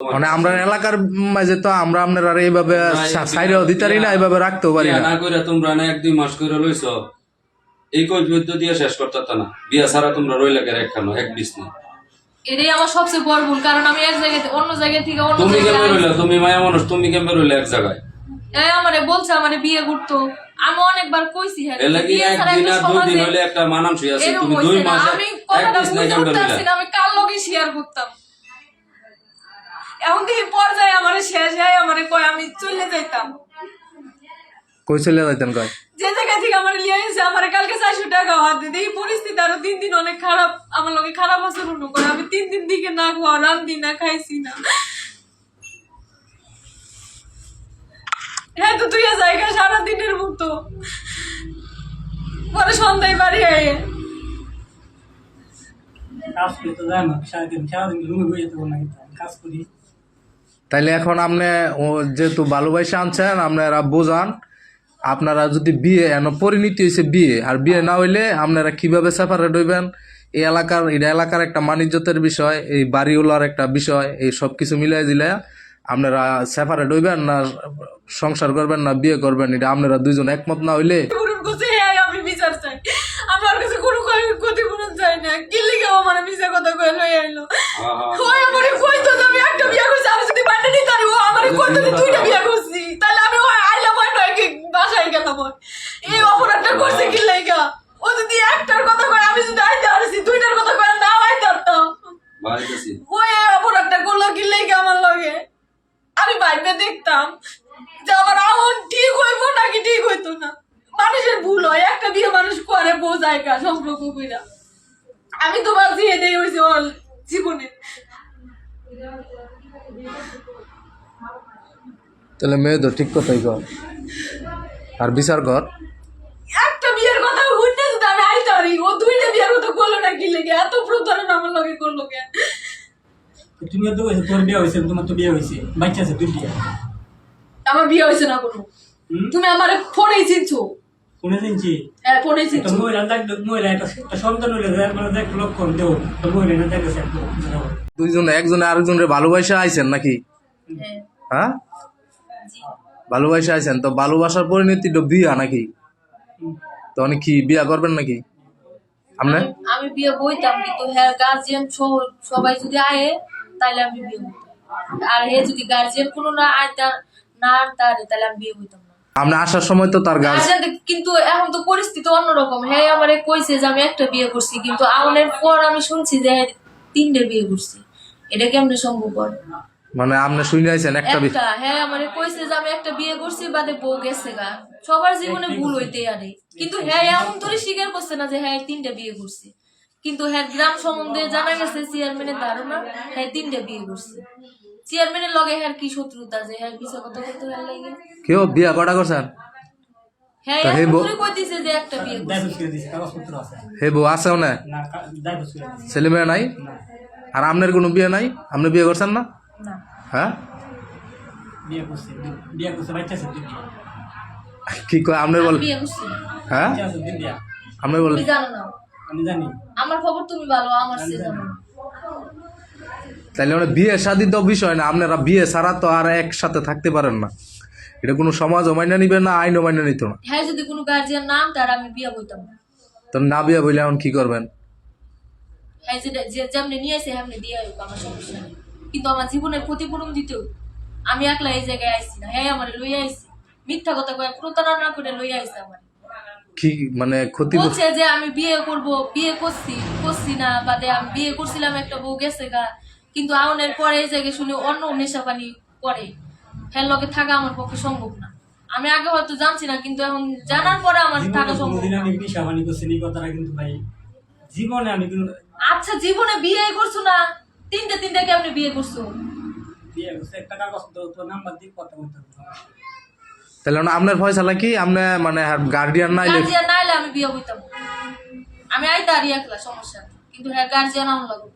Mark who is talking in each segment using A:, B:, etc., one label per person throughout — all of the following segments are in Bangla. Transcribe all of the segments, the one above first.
A: মানে আমরা এলাকার মাঝে তো আমরা আপনার এইভাবে সাইডেও দিতারি না এইভাবে রাখতেও পারি না।
B: করে তোমরা না এক দুই মাস করে লইছ। এই কৈফিয়ত দিয়ে শেষ করতে না। বিয়া ছাড়া তোমরা রইলে কে রেখানো এক বিশ না।
C: এটাই আমার সবচেয়ে বড় ভুল কারণ আমি এক জায়গা থেকে অন্য জায়গা থেকে অন্য
B: তুমি কেমন
C: জায়গায়
B: রইলে? তুমি মায়া মানুষ তুমি কেমন রইলে এক জায়গায়?
C: এই আমারে বলছে আমারে বিয়ে করতো। আমি অনেকবার কইছি হ্যাঁ
B: এর লাগি
C: বিয়ে ছাড়া
B: একদিন আর দুই দিন হলে একটা মানানসই আছে তুমি দুই মাস
C: আমি কথাটা বুঝতে
B: রইলে?
C: না, আমি কার লগে শেয়ার করতাম? এখন দেখি পর্যায়ে আমারে শেষ হয় আমারে কয় আমি চলে যাইতাম।
A: কই চলে যাইতেন কয়?
C: যে জায়গা থেকে আমার লিয়ে এসে আমার কালকে চারশো টাকা হাত দিতে এই পরিস্থিতি আরও তিন দিন অনেক খারাপ আমার লগে খারাপ আচরণ করে। আমি তিন দিন দিকে না খাওয়া রান্ধি না খাইছি না। হ্যাঁ তো তুই জায়গা সারা দিনের মতো। পরে সন্ধ্যায় বাড়ি আয়ে।
D: কাজ করতে যায় না সারাদিন সারাদিন রুমে বসে থাকব না কাজ করি।
A: তাইলে এখন আপনি যেহেতু ভালোবাসা আনছেন আপনারা বোঝান, আপনারা যদি বিয়ে, এন পরিণতি হয়েছে বিয়ে, আর বিয়ে না হইলে আপনারা কীভাবে সেপারেট হইবেন? এই এলাকার এটা এলাকার একটা মানিজ্যতের বিষয়, এই বাড়িওয়ালার একটা বিষয়, এই সব কিছু মিলাই দিলে আপনারা সেপারেট হইবেন না, সংসার করবেন না, বিয়ে করবেন, এটা আপনারা দুইজন একমত না হইলে
C: পূরণ করছে হ্যাঁ আমি বিচার চাই আমার কাছে কোনো ক্ষতি পূরণ চাই না কি লিখে আমার মিশা কথা কয়ে লই আইলো। ওই আমারে কইতো যে আমি একটা বিয়া করছি আমি যদি বাইরে নিতে পারি ও আমারে কইতো যে দুইটা বিয়া করছি তাহলে আমি আইলাম হয় নয় কি বাসায় গেলাম। এই অপরাধটা করছে কি লাইগা ও যদি একটার কথা কয় আমি যদি আইতে পারছি দুইটার কথা কয় না আইতে পারতাম। ওই অপরাধটা করল কি লাইগা আমার লগে? আমি বাইরে দেখতাম যে আমার আহন ঠিক হইবো নাকি ঠিক হইতো না। মানুষের ভুল হয় একটা বিয়ে মানুষ করে বোঝায় কা সম্পর্ক কইরা। আমি তো বাজি এটাই হয়েছে ওর জীবনে।
A: তাহলে মেয়ে তো ঠিক কথাই কর আর বিচার কর।
C: একটা বিয়ের কথা হইতে যদি আমি আইতে পারি ও দুইটা বিয়ের কথা করল না কি লেগে? এত প্রতারণা আমার লগে করল কেন?
D: তো তুমিও তো বলছো, তোর বিয়ে হয়েছে তোমার তো বিয়ে হয়েছে। বাচ্চা আছে দুই বিয়ে।
C: আমার বিয়ে হয়েছে না কোনো। তুমি আমার ফোনেই চিনছো।
D: শুনে
C: হ্যাঁ ফোনেই
D: মহিলা দেখ মহিলা একটা একটা সন্তান হইলে দেখ মানে লক্ষণ দেও। তো মহিলা দেখেছে
A: দুইজন একজনে আরেকজনের ভালোবাসা আইছেন নাকি?
C: হ্যাঁ।
A: হ্যাঁ ভালোবাসা আইছেন। তো ভালোবাসার পরিণতি তো বিয়া নাকি? তো অনেক কি বিয়া করবেন নাকি? আপনি
C: আমি- বিয়ে বইতাম কিন্তু হ্যাঁ গার্জিয়ান সবাই যদি আয়ে তাহলে আমি বিয়ে আর হে যদি গার্জিয়ান কোনো না আইতা না তাহলে আমি বিয়ে বইতাম
A: আপনি আসার সময় তো তার
C: গার্জিয়ান কিন্তু এখন তো পরিস্থিতি অন্যরকম। হ্যাঁ আমারে কইছে যে আমি একটা বিয়ে করছি কিন্তু আউনের পর আমি শুনছি যে তিনটে বিয়ে করছি। এটা কেমনে সম্ভব হয়?
A: মানে আপনি শুনে আইছেন একটা বি-
C: একটা হ্যাঁ আমারে কইছে যে আমি একটা বিয়ে করছি বাদে বউ গেছে গা। সবার জীবনে ভুল হইতে আরে কিন্তু হ্যাঁ এমন তোরে স্বীকার করছে না যে হ্যাঁ তিনটা বিয়ে করছি। কিন্তু হ্যাঁ গ্রাম সম্বন্ধে জানা গেছে চেয়ারম্যানের ধারণা হ্যাঁ তিনটা বিয়ে করছে। চেয়ারম্যানের লগে হ্যাঁ কি শত্রুতা যে হ্যাঁ পিছা কথা করতে ভালো লাগে?
A: কেউ বিয়া কটা করছেন?
C: হ্যাঁ
A: হে
C: এখন
A: বউ-
C: কইতেছে যে একটা বিয়ে করছি।
D: দায়িত্ব ছেড়ে দিচ্ছে কাগজপত্র আছে।
A: হে বউ আছেও না? ছেলে মেয়ে নাই? আর আপনার কোনো বিয়ে নাই? আপনি বিয়ে করছেন না?
C: না।
A: হ্যাঁ? কি কয়? আপনার বল হ্যাঁ? আপনি বল
D: আমি জানি
C: আমার খবর তুমি ভালো আমার সে জানো। না।
A: তাইলে মানে বিয়ে শাদি তো বিষয় না আপনারা বিয়ে ছাড়া তো আর একসাথে থাকতে পারেন না। এটা কোনো সমাজও মাইনা নিবে না আইনও মাইনা নিত না।
C: হ্যাঁ যদি কোনো গার্জিয়ান নাম তার আমি বিয়ে বইতাম না।
A: তো না বিয়ে বইলে এখন কি করবেন?
C: হ্যাঁ যে যেমনি নিয়ে আসে হেমনি দিয়ে হোক আমার সমস্যা নেই। কিন্তু আমার জীবনের ক্ষতিপূরণ দিতেও আমি একলা এই জায়গায় আইছি না। হ্যাঁ আমার লই আইছি। মিথ্যা কথা কয়ে প্রতারণা করে লই আইছি আমার।
A: কি মানে ক্ষতি
C: বলছে যে আমি বিয়ে করব বিয়ে করছি করছি না বাদে আমি বিয়ে করছিলাম একটা বউ গেছে গা। কিন্তু আউনের পরে এই জায়গায় শুনে অন্য নেশা পানি করে। হ্যাঁ লগে থাকা আমার পক্ষে সম্ভব না। আমি আগে হয়তো জানছি না কিন্তু এখন জানার পরে আমার থাকা সম্ভব না।
D: আমি বিশা বানি করছি এই কথাটা কিন্তু ভাই জীবনে আমি কিন্তু
C: আচ্ছা জীবনে বিয়ে করছ না? তিনটে তিনটে কেমনি বিয়ে করছ?
D: বিয়ে করছি একটা কাগজ তো তোর নাম্বার দিয়ে কথা বলতে
A: তাহলে আপনার ফয়সালা কি? আপনি মানে গার্ডিয়ান না আইলে
C: গার্জিয়ান না এলে আমি বিয়ে হইতাম আমি আইতে আর একলা সমস্যা। কিন্তু হ্যাঁ গার্জিয়ান আমার লাগবে।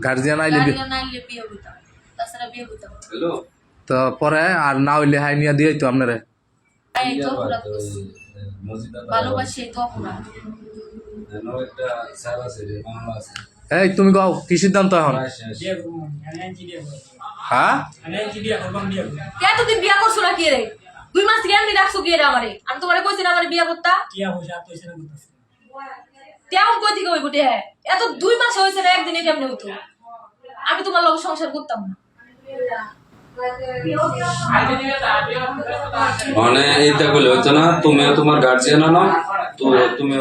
A: গার্জিয়ান আইলে তো পরে আর না হইলে হাই নিয়ে দিয়ে তো আপনারে
C: এই
A: তুমি গাও কি সিদ্ধান্ত এখন?
D: বিয়ে করব
A: হ্যাঁ?
D: আমি আনছি বিয়ে করব আমি বিয়ে করব।
C: এতদিন বিয়া করছ না কি রে? দুই মাস রাখছো কি রে আমারে? আমি তোমারে কইছি না আমারে বিয়া করতা। তেমন কই থেকে এত দুই মাস হয়েছে না একদিনে কেমনে হতো তোমার লোক সংসার করতাম না।
B: মানে এইটা বলে হচ্ছে না, তুমিও তোমার গার্জিয়ান না তো তুমি